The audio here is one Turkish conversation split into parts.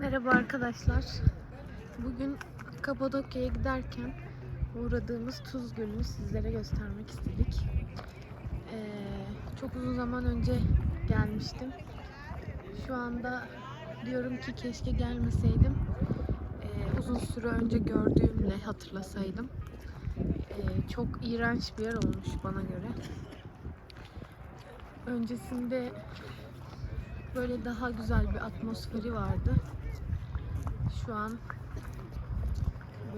Merhaba arkadaşlar. Bugün Kapadokya'ya giderken uğradığımız Tuz Gölü'nü sizlere göstermek istedik. Ee, çok uzun zaman önce gelmiştim. Şu anda diyorum ki keşke gelmeseydim. Ee, uzun süre önce gördüğümle hatırlasaydım. Ee, çok iğrenç bir yer olmuş bana göre. Öncesinde böyle daha güzel bir atmosferi vardı. Şu an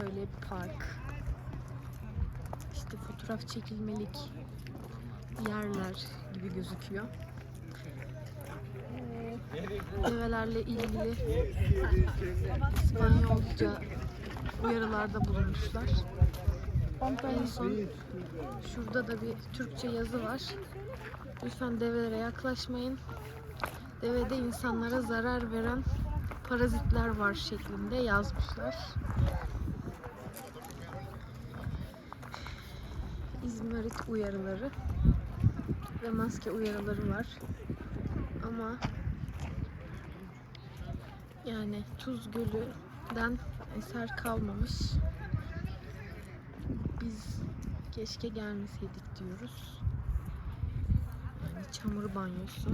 böyle bir park. İşte fotoğraf çekilmelik yerler gibi gözüküyor. Develerle ilgili İspanyolca uyarılarda bulunmuşlar. En son şurada da bir Türkçe yazı var. Lütfen develere yaklaşmayın. Devede insanlara zarar veren parazitler var şeklinde yazmışlar. İzmarit uyarıları ve maske uyarıları var. Ama yani Tuz Gölü'den eser kalmamış. Biz keşke gelmeseydik diyoruz. Yani çamur banyosu.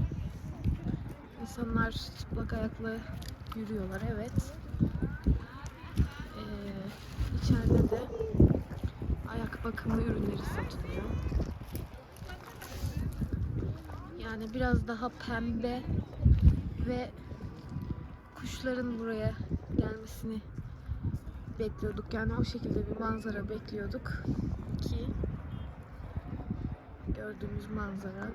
İnsanlar çıplak ayakla yürüyorlar evet. Ee, içeride de ayak bakımı ürünleri satılıyor. Yani biraz daha pembe ve kuşların buraya gelmesini bekliyorduk. Yani o şekilde bir manzara bekliyorduk ki gördüğümüz manzara